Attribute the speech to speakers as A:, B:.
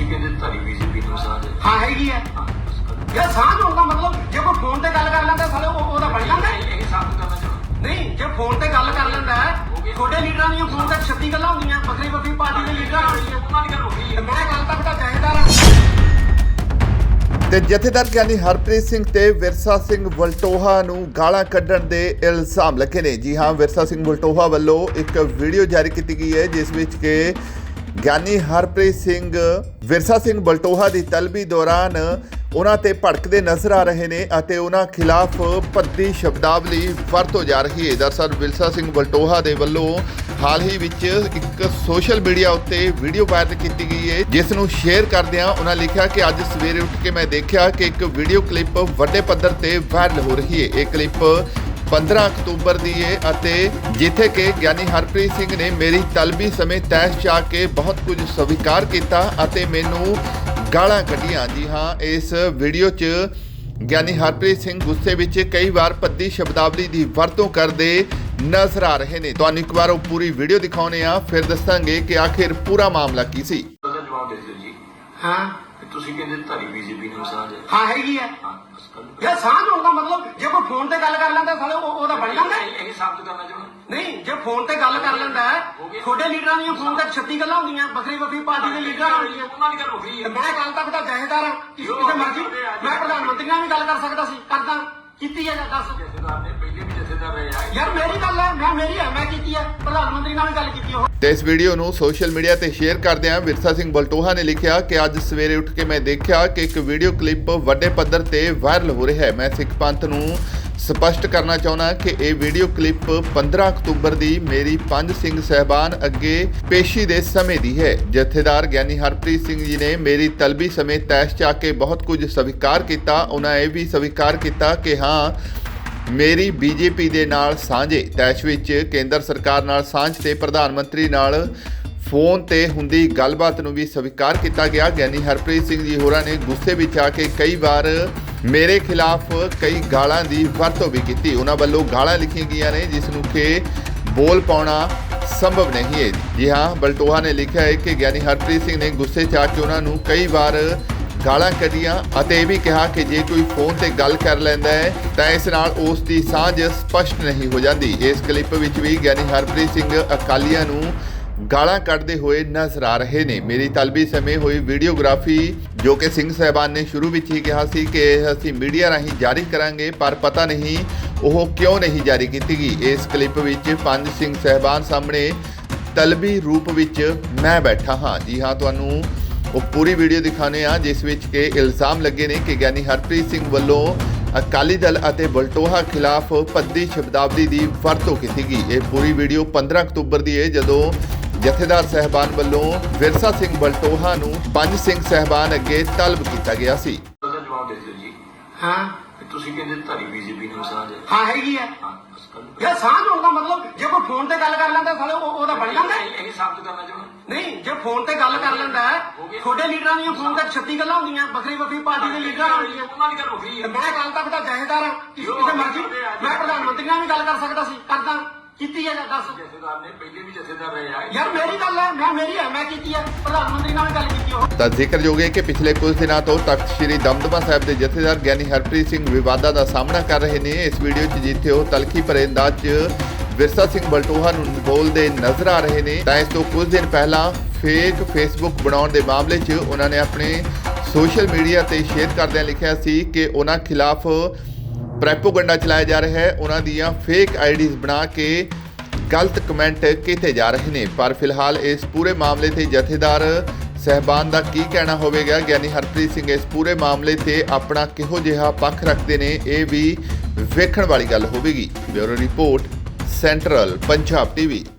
A: ਤੁਸੀਂ ਕਹਿੰਦੇ ਤੁਹਾਡੀ ਬੀਜੇਪੀ ਨੂੰ ਸਾਂਝ ਹੈ?
B: ਹਾਂ ਹੈਗੀ ਹੈ।
A: ਹਾਂ।
B: ਯਾਰ ਸਾਂਝ ਦਾ ਮਤਲਬ ਜੇ ਕੋਈ ਫੋਨ ਤੇ ਗੱਲ ਕਰ ਲੈਂਦਾ ਸਾਲੇ ਉਹ ਉਹਦਾ ਬਣ ਜਾਂਦਾ ਹੈ।
A: ਇਹ ਸਾਬਤ ਕਰਨਾ ਚਾਹੁੰਦਾ
B: ਨਹੀਂ ਜੇ ਫੋਨ ਤੇ ਗੱਲ ਕਰ ਲੈਂਦਾ ਹੈ ਛੋਟੇ ਲੀਡਰਾਂ ਦੀਆਂ ਫੋਨ ਤੇ 36 ਗੱਲਾਂ ਹੁੰਦੀਆਂ ਵੱਖਰੀ ਵੱਖਰੀ ਪਾਰਟੀ ਦੇ ਲੀਡਰਾਂ ਨਾਲ
A: ਉਹਨਾਂ ਦੀ ਗੱਲ ਹੋ ਗਈ
B: ਤੇ ਮੈਂ ਗੱਲ ਤੱਕ ਦਾ ਚਾਹੀਦਾ ਹਾਂ
C: ਤੇ ਜਥੇਦਾਰ ਗਿਆਨੀ ਹਰਪ੍ਰੀਤ ਸਿੰਘ ਤੇ ਵਿਰਸਾ ਸਿੰਘ ਵਲਟੋਹਾ ਨੂੰ ਗਾਲਾਂ ਕੱਢਣ ਦੇ ਇਲਜ਼ਾਮ ਲੱਗੇ ਨੇ। ਜੀ ਹਾਂ ਵਿਰਸਾ ਸਿੰਘ ਵਲਟੋਹਾ ਵੱਲੋਂ ਇੱਕ ਵੀਡੀਓ ਜਾਰੀ ਕੀਤੀ ਗਈ ਹੈ ਜਿਸ ਵਿੱਚ ਕਿ ਗਿਆਨੀ ਹਰਪ੍ਰੀਤ ਸਿੰਘ ਵਿਰਸਾ ਸਿੰਘ ਬਲਟੋਹਾ ਦੀ ਤਲਬੀ ਦੌਰਾਨ ਉਹਨਾਂ ਤੇ ਭੜਕਦੇ ਨਜ਼ਰ ਆ ਰਹੇ ਨੇ ਅਤੇ ਉਹਨਾਂ ਖਿਲਾਫ ਭੱਦੀ ਸ਼ਬਦਾਵਲੀ ਵਰਤੋਂ ਜਾ ਰਹੀ ਹੈ। ਦਰਅਸਲ ਵਿਰਸਾ ਸਿੰਘ ਬਲਟੋਹਾ ਦੇ ਵੱਲੋਂ ਹਾਲ ਹੀ ਵਿੱਚ ਇੱਕ ਸੋਸ਼ਲ ਮੀਡੀਆ ਉੱਤੇ ਵੀਡੀਓ ਵਾਇਰਲ ਕੀਤੀ ਗਈ ਹੈ। ਜਿਸ ਨੂੰ ਸ਼ੇਅਰ ਕਰਦਿਆਂ ਉਹਨਾਂ ਲਿਖਿਆ ਕਿ ਅੱਜ ਸਵੇਰੇ ਉੱਠ ਕੇ ਮੈਂ ਦੇਖਿਆ ਕਿ ਇੱਕ ਵੀਡੀਓ ਕਲਿੱਪ ਵੱਡੇ ਪੱਧਰ ਤੇ ਵਾਇਰਲ ਹੋ ਰਹੀ ਹੈ। ਇਹ ਕਲਿੱਪ 15 ਅਕਤੂਬਰ ਦੀ ਹੈ ਅਤੇ ਜਿੱਥੇ ਕਿ ਗਿਆਨੀ ਹਰਪ੍ਰੀਤ ਸਿੰਘ ਨੇ ਮੇਰੀ ਤਲਬੀ ਸਮੇਂ ਤੈਸ਼ ਚਾ ਕੇ ਬਹੁਤ ਕੁਝ ਸਵੀਕਾਰ ਕੀਤਾ ਅਤੇ ਮੈਨੂੰ ਗਾਲਾਂ ਕੱਢੀਆਂ। ਜੀ ਹਾਂ ਇਸ ਵੀਡੀਓ 'ਚ ਗਿਆਨੀ ਹਰਪ੍ਰੀਤ ਸਿੰਘ ਗੁੱਸੇ ਵਿੱਚ ਕਈ ਵਾਰ ਭੱਦੀ ਸ਼ਬਦਾਵਲੀ ਦੀ ਵਰਤੋਂ ਕਰਦੇ ਨਜ਼ਰ ਆ ਰਹੇ ਨੇ। ਤੁਹਾਨੂੰ ਇੱਕ ਵਾਰ ਉਹ ਪੂਰੀ ਵੀਡੀਓ ਦਿਖਾਉਨੇ ਆ ਫਿਰ ਦੱਸਾਂਗੇ ਕਿ ਆਖਿਰ ਪੂਰਾ ਮਾਮਲਾ ਕੀ ਸੀ।
A: ਉਹਦਾ ਜਵਾਬ ਦੇ ਦਿਓ ਜੀ।
B: ਹਾਂ।
A: ਤੁਸੀਂ ਕਹਿੰਦੇ ਤੁਹਾਡੀ ਬੀਜੇਪੀ ਨੂੰ ਸਾਂਝ ਹੈ।
B: ਹਾਂ ਹੈਗੀ ਹੈ।
A: ਹਾਂ ਬਸ ਕਰੋ।
B: ਯਾਰ ਸਾਂਝ ਹੋਣ ਦਾ ਮਤਲਬ ਜੇ ਕੋਈ ਫੋਨ ਤੇ ਗੱਲ ਕਰ ਲੈਂਦਾ ਸਾਲੇ ਉਹ ਉਹਦਾ ਬਣ ਜਾਂਦਾ। ਹੈ।
A: ਇਹ ਸਾਬਤ ਕਰਨਾ ਚਾਹੁੰਦਾ।
B: ਨਹੀਂ ਜੇ ਫੋਨ ਤੇ ਗੱਲ ਕਰ ਲੈਂਦਾ ਹੈ ਲੀਡਰਾਂ ਦੀਆਂ ਫੋਨ ਤੇ 36 ਗੱਲਾਂ ਹੁੰਦੀਆਂ ਵੱਖਰੀ ਵੱਖਰੀ ਪਾਰਟੀ ਦੇ ਲੀਡਰਾਂ ਨਾਲ ਹੁੰਦੀਆਂ।
A: ਉਹਨਾਂ ਦੀ ਗੱਲ ਹੋ ਗਈ।
B: ਤੇ ਮੈਂ ਕੱਲ ਤੱਕ ਦਾ ਜਹੇਦਾਰ ਹਾਂ ਕਿਸੇ ਕਿਸੇ ਮਰਜ਼ੀ ਮੈਂ ਪ੍ਰਧਾਨ ਮੰਤਰੀ ਨਾਲ ਵੀ ਗੱਲ ਕਰ ਸਕਦਾ ਸੀ ਕਰਦਾ ਕੀਤੀ ਹੈ ਜਾਂ ਦੱਸ।
A: ਜਥੇਦਾਰ ਨੇ ਪਹਿਲੇ ਵੀ ਜਥੇਦਾਰ ਰਹੇ ਆ।
B: ਯਾਰ ਮੇਰੀ ਗੱਲ ਹੈ ਮੈਂ ਮੇਰੀ ਹੈ ਮੈਂ ਕੀਤੀ ਹੈ ਪ੍ਰਧਾਨ ਮੰਤਰੀ ਨਾਲ ਵੀ ਗੱਲ ਕੀਤੀ ਉਹ
C: ਤੇ ਇਸ ਵੀਡੀਓ ਨੂੰ ਸੋਸ਼ਲ ਮੀਡੀਆ ਤੇ ਸ਼ੇਅਰ ਕਰਦਿਆਂ ਵਿਰਸਾ ਸਿੰਘ ਬਲਟੋਹਾ ਨੇ ਲਿਖਿਆ ਕਿ ਅੱਜ ਸਵੇਰੇ ਉੱਠ ਕੇ ਮੈਂ ਦੇਖਿਆ ਕਿ ਇੱਕ ਵੀਡੀਓ ਕਲਿੱਪ ਵੱਡੇ ਪੱਧਰ ਤੇ ਵਾਇਰਲ ਹੋ ਰਿਹਾ ਹੈ। ਮੈਂ ਸਿੱਖ ਪੰਥ ਨੂੰ ਸਪਸ਼ਟ ਕਰਨਾ ਚਾਹੁੰਦਾ ਕਿ ਇਹ ਵੀਡੀਓ ਕਲਿੱਪ 15 ਅਕਤੂਬਰ ਦੀ ਮੇਰੀ ਪੰਜ ਸਿੰਘ ਸਹਿਬਾਨ ਅੱਗੇ ਪੇਸ਼ੀ ਦੇ ਸਮੇਂ ਦੀ ਹੈ। ਜਥੇਦਾਰ ਗਿਆਨੀ ਹਰਪ੍ਰੀਤ ਸਿੰਘ ਜੀ ਨੇ ਮੇਰੀ ਤਲਬੀ ਸਮੇਂ ਤੈਸ਼ ਚਾ ਕੇ ਬਹੁਤ ਕੁਝ ਸਵੀਕਾਰ ਕੀਤਾ। ਉਹਨਾਂ ਇਹ ਵੀ ਸਵੀਕਾਰ ਕੀਤਾ ਕਿ ਹਾਂ ਮੇਰੀ ਬੀਜੇਪੀ ਦੇ ਨਾਲ ਸਾਂਝੇ ਤੈਸ਼ ਵਿੱਚ ਕੇਂਦਰ ਸਰਕਾਰ ਨਾਲ ਸਾਂਝ ਤੇ ਪ੍ਰਧਾਨ ਮੰਤਰੀ ਨਾਲ ਫੋਨ ਤੇ ਹੁੰਦੀ ਗੱਲਬਾਤ ਨੂੰ ਵੀ ਸਵੀਕਾਰ ਕੀਤਾ ਗਿਆ। ਗਿਆਨੀ ਹਰਪ੍ਰੀਤ ਸਿੰਘ ਜੀ ਹੋਰਾਂ ਨੇ ਗੁੱਸੇ ਵਿੱਚ ਆ ਕੇ ਕਈ ਵਾਰ ਮੇਰੇ ਖਿਲਾਫ ਕਈ ਗਾਲਾਂ ਦੀ ਵਰਤੋਂ ਵੀ ਕੀਤੀ। ਉਹਨਾਂ ਵੱਲੋਂ ਗਾਲਾਂ ਲਿਖੀਆਂ ਗਈਆਂ ਨੇ, ਜਿਸ ਨੂੰ ਕਿ ਬੋਲ ਪਾਉਣਾ ਸੰਭਵ ਨਹੀਂ ਹੈ। ਜੀ ਹਾਂ, ਬਲਟੋਹਾ ਨੇ ਲਿਖਿਆ ਹੈ ਕਿ ਗਿਆਨੀ ਹਰਪ੍ਰੀਤ ਸਿੰਘ ਨੇ ਗੁੱਸੇ 'ਚ ਆ ਕੇ ਉਹਨਾਂ ਨੂੰ ਕਈ ਵਾਰ ਗਾਲਾਂ ਕੱਢੀਆਂ ਅਤੇ ਇਹ ਵੀ ਕਿਹਾ ਕਿ ਜੇ ਕੋਈ ਫੋਨ ਤੇ ਗੱਲ ਕਰ ਲੈਂਦਾ ਹੈ, ਤਾਂ ਇਸ ਨਾਲ ਉਸ ਦੀ ਸਾਂਝ ਸਪਸ਼ਟ ਨਹੀਂ ਹੋ ਜਾਂਦੀ। ਇਸ ਕਲਿੱਪ ਵਿੱਚ ਵੀ ਗਿਆਨੀ ਹਰਪ੍ਰੀਤ ਸਿੰਘ ਅਕਾਲੀਆਂ ਨੂੰ ਗਾਲਾਂ ਕੱਢਦੇ ਹੋਏ ਨਜ਼ਰ ਆ ਰਹੇ ਨੇ। ਮੇਰੀ ਤਲਬੀ ਸਮੇਂ ਹੋਈ ਵੀਡੀਓਗ੍ਰਾਫੀ ਜੋ ਕਿ ਸਿੰਘ ਸਾਹਿਬਾਨ ਨੇ ਸ਼ੁਰੂ ਵਿੱਚ ਹੀ ਕਿਹਾ ਸੀ ਕਿ ਇਹ ਅਸੀਂ ਮੀਡੀਆ ਰਾਹੀਂ ਜਾਰੀ ਕਰਾਂਗੇ, ਪਰ ਪਤਾ ਨਹੀਂ ਉਹ ਕਿਉਂ ਨਹੀਂ ਜਾਰੀ ਕੀਤੀ ਗਈ। ਇਸ ਕਲਿੱਪ ਵਿੱਚ ਪੰਜ ਸਿੰਘ ਸਾਹਿਬਾਨ ਸਾਹਮਣੇ ਤਲਬੀ ਰੂਪ ਵਿੱਚ ਮੈਂ ਬੈਠਾ ਹਾਂ। ਜੀ ਹਾਂ, ਤੁਹਾਨੂੰ ਉਹ ਪੂਰੀ ਵੀਡੀਓ ਦਿਖਾਣੇ ਆ ਜਿਸ ਵਿੱਚ ਕਿ ਇਲਜ਼ਾਮ ਲੱਗੇ ਨੇ ਕਿ ਗਿਆਨੀ ਹਰਪ੍ਰੀਤ ਸਿੰਘ ਵੱਲੋਂ ਅਕਾਲੀ ਦਲ ਅਤੇ ਬਲਟੋਹਾ ਖਿਲਾਫ ਭੱਦੀ ਸ਼ਬਦਾਵਲੀ ਦੀ ਵਰਤੋਂ ਕੀਤੀ ਗਈ। ਇਹ ਪੂਰੀ ਵੀਡੀਓ 15 ਅਕਤੂਬਰ ਦੀ ਹੈ ਜਦੋਂ ਜਥੇਦਾਰ ਸਹਿਬਾਨ ਵੱਲੋਂ ਵਿਰਸਾ ਸਿੰਘ ਬਲਟੋਹਾ ਨੂੰ ਪੰਜ ਸਿੰਘ ਸਹਿਬਾਨ ਅੱਗੇ ਤਲਬ ਕੀਤਾ ਗਿਆ ਸੀ।
A: ਉਹਦਾ ਜਵਾਬ ਦੇ ਦਿਓ ਜੀ।
B: ਹਾਂ।
A: ਕਿ ਤੁਸੀਂ ਕਹਿੰਦੇ ਤੁਹਾਡੀ ਬੀਜੇਪੀ ਨੂੰ ਸਾਂਝ ਹੈ।
B: ਹਾਂ ਹੈਗੀ
A: ਕਰੋ।
B: ਯਾਰ ਸਾਂਝ ਹੋਣ ਦਾ ਮਤਲਬ ਜੇ ਕੋਈ ਫੋਨ ਤੇ ਗੱਲ ਕਰ ਲੈਂਦਾ ਸਾਲੇ ਉਹ ਉਹਦਾ ਬਣ ਜਾਂਦਾ।
A: ਇਹ ਸਾਬਤ ਕਰਨਾ ਚਾਹੁੰਦਾ।
B: ਫੋਨ ਤੇ ਗੱਲ ਕਰ ਲੈਂਦਾ ਹੈ। ਛੋਟੇ ਲੀਡਰਾਂ ਦੀਆਂ ਫੋਨ ਤੇ 36 ਗੱਲਾਂ ਹੁੰਦੀਆਂ ਵੱਖਰੀ ਵੱਖਰੀ ਪਾਰਟੀ ਦੇ ਲੀਡਰਾਂ ਨਾਲ। ਹੁੰਦੀਆਂ
A: ਉਹਨਾਂ ਦੀ ਗੱਲ ਹੋ
B: ਤੇ ਮੈਂ ਕੱਲ ਤੱਕ ਦਾ ਜਹੇਦਾਰ ਹਾਂ। ਕਿਸੇ ਕਿਸੇ ਮਰਜ਼ੀ ਮੈਂ ਪ੍ਰਧਾਨ ਮੰਤਰੀ ਨਾਲ ਵੀ ਗੱਲ ਕਰ ਸਕਦਾ ਸੀ। ਕਰਦਾ ਕੀਤੀ ਹੈ ਜਾਂ ਦੱਸ।
A: ਜਥੇਦਾਰ ਨੇ ਪਹਿਲੇ ਵੀ ਜਥੇਦਾਰ ਰਹੇ ਆ।
B: ਯਾਰ ਮੇਰੀ ਗੱਲ ਹੈ ਮੈਂ ਮੇਰੀ ਹੈ ਮੈਂ ਕੀਤੀ ਹੈ। ਪ੍ਰਧਾਨ ਮੰਤਰੀ ਨਾਲ ਗੱਲ ਕੀਤੀ ਉਹ।
C: ਤਾਂ ਜ਼ਿਕਰਯੋਗ ਹੈ ਕਿ ਪਿਛਲੇ ਕੁਝ ਦਿਨਾਂ ਤੋਂ ਤਖਤ ਸ੍ਰੀ ਦਮਦਮਾ ਸਾਹਿਬ ਦੇ ਜਥੇਦਾਰ ਗਿਆਨੀ ਹਰਪ੍ਰੀਤ ਸਿੰਘ ਵਿਵਾਦਾਂ ਦਾ ਸਾਹਮਣਾ ਕਰ ਰਹੇ ਨੇ ਇਸ ਵੀਡੀਓ 'ਚ ਜਿੱਥੇ ਉਹ ਤਲਖੀ ਭਰੇ ਅੰਦਾਜ਼ 'ਚ ਵਿਰਸਾ ਸਿੰਘ ਬਲਟੋਹਾ ਨੂੰ ਬੋਲਦੇ ਨਜ਼ਰ ਆ ਰਹੇ ਨੇ। ਤਾਂ ਇਸ ਤੋਂ ਕੁਝ ਦਿਨ ਪਹਿਲਾਂ ਫੇਕ ਫੇਸਬੁੱਕ ਬਣਾਉਣ ਦੇ ਮਾਮਲੇ 'ਚ ਉਹਨਾਂ ਨੇ ਆਪਣੇ ਸੋਸ਼ਲ ਮੀਡੀਆ ਤੇ ਸ਼ੇਅਰ ਕਰਦਿਆਂ ਲਿਖਿਆ ਸੀ ਕਿ ਉਹਨਾਂ ਖਿਲਾਫ ਪ੍ਰੈਪੋਗੰਡਾ ਚਲਾਇਆ ਜਾ ਰਿਹਾ ਹੈ। ਉਹਨਾਂ ਦੀਆਂ ਫੇਕ ਆਈਡੀਜ਼ ਬਣਾ ਕੇ ਗਲਤ ਕਮੈਂਟ ਕੀਤੇ ਜਾ ਰਹੇ ਨੇ। ਪਰ ਫਿਲਹਾਲ ਇਸ ਪੂਰੇ ਮਾਮਲੇ ਤੇ ਜਥੇਦਾਰ ਸਹਿਬਾਨ ਦਾ ਕੀ ਕਹਿਣਾ ਹੋਵੇਗਾ? ਗਿਆਨੀ ਹਰਪ੍ਰੀਤ ਸਿੰਘ ਇਸ ਪੂਰੇ ਮਾਮਲੇ ਤੇ ਆਪਣਾ ਕਿਹੋ ਜਿਹਾ ਪੱਖ ਰੱਖਦੇ ਨੇ, ਇਹ ਵੀ ਵੇਖਣ ਵਾਲੀ ਗੱਲ ਹੋਵੇਗੀ। Bureau report central Punjab TV